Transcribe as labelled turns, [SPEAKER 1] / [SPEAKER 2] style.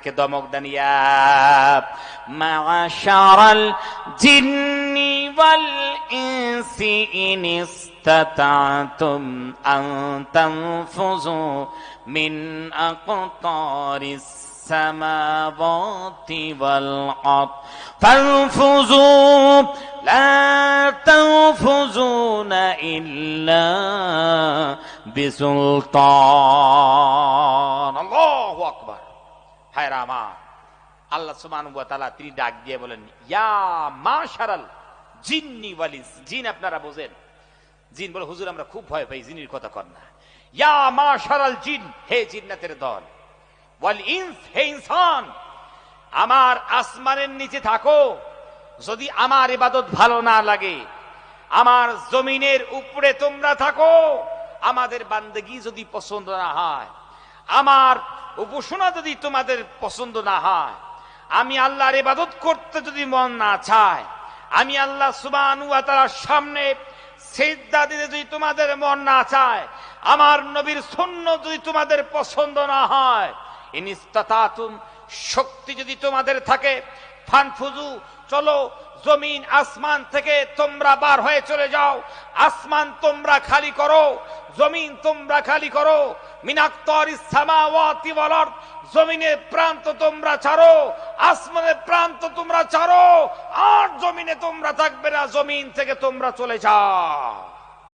[SPEAKER 1] কে দমক দানিয়া মাশারাল জিন্নি ওয়াল ইনসি in ইসতাতাতুম আন তানফুযু মিন আকতারিস السماوات والأرض فانفذوا لا تنفذون إلا بسلطان الله أكبر হায় রামা। আল্লাহ সুমান তিনি ডাক দিয়ে বলেন, ইয়া মা সারাল জিন্নি ওয়ালিস জিন আপনারা বোঝেন? জিন বলে, হুজুর, আমরা খুব ভয় পাই, জিনির কথা কর না। ইয়া মা সারাল জিন, হে জিন্নাতের দল, ওয়াল ইনস, হে ইনসান, আমার আসমানের নিচে থাকো। যদি আমার ইবাদত ভালো না লাগে, আমার জমিনের উপরে তোমরা থাকো। আমাদের বান্দেগি যদি পছন্দ না হয়, আমার উপাসনা যদি তোমাদের পছন্দ না হয়, আমি আল্লাহর ইবাদত করতে যদি মন না চায়, আমি আল্লাহ সুবানু তার সামনে সেজদা দিতে যদি তোমাদের মন না চায়, আমার নবীর শূন্য যদি তোমাদের পছন্দ না হয় ইনিস্তাতুম শক্তি যদি তোমাদের থাকে ফানফুজু চলো জমিন আসমান থেকে তোমরা বার হয়ে চলে যাও। আসমান তোমরা খালি করো, জমিন তোমরা খালি করো। মিনাক্তর ইসামাওয়াতি বলর জমিনের প্রান্ত তোমরা ছাড়ো আসমানের প্রান্ত তোমরা ছাড়ো, আর জমিনে তোমরা থাকবে না, জমিন থেকে তোমরা চলে যাও।